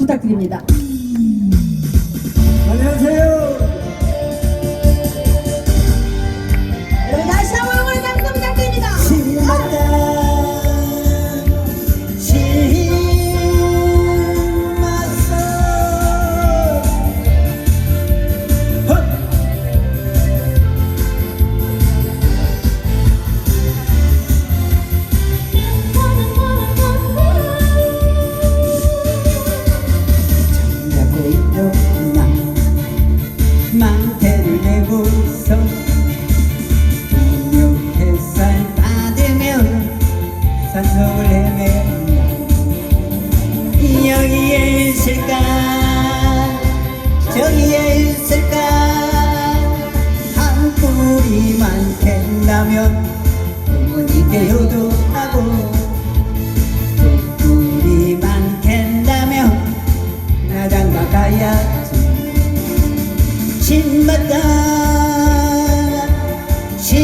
부탁드립니다. 안녕하세요. 뿌리만 캔다면 어머니께 효도하고 두 뿌리만 캔다면 나장가 가야지. 신맞다 신맞어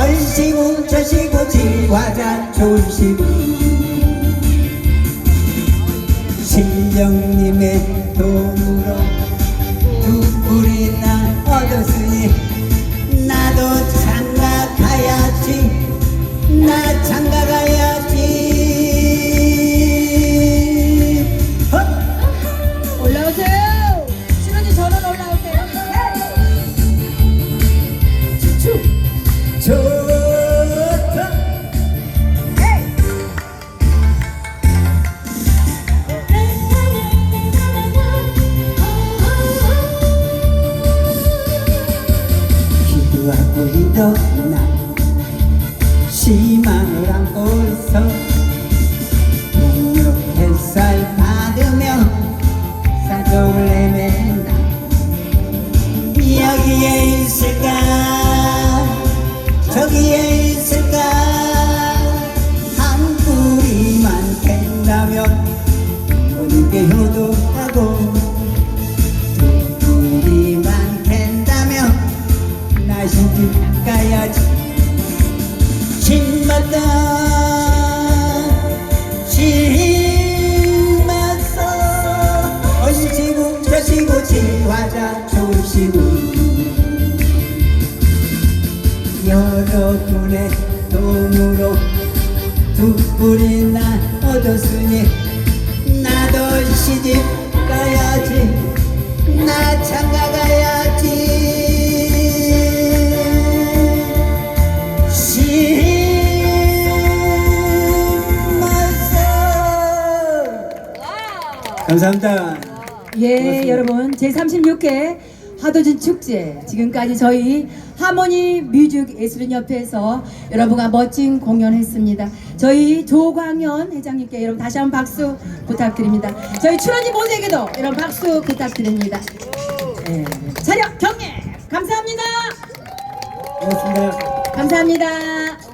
얼씨구 저씨구 지화자 조시구. 신령님의 돈으로 두 뿔이나 얻었으니 있던 나 희망을 안고서 동력 햇살 받으며 산속을 헤맨다 여기에 있을까? 저기에 있을까? 한 뿌리만 캔다면 어디게 효도하 조시구 여러분의 돈으로 두 뿔이나 얻었으니 나도 시집 가야지 나 장가 가야지 심마서 감사합니다. 예. 여러분 제 36회 화도진 축제 지금까지 저희 하모니 뮤직 예술인협회에서 여러분과 멋진 공연했습니다. 저희 조광현 회장님께 여러분 다시 한번 박수 부탁드립니다. 저희 출연진 모두에게도 여러분 박수 부탁드립니다. 예, 차렷 경례 감사합니다. 고맙습니다. 감사합니다.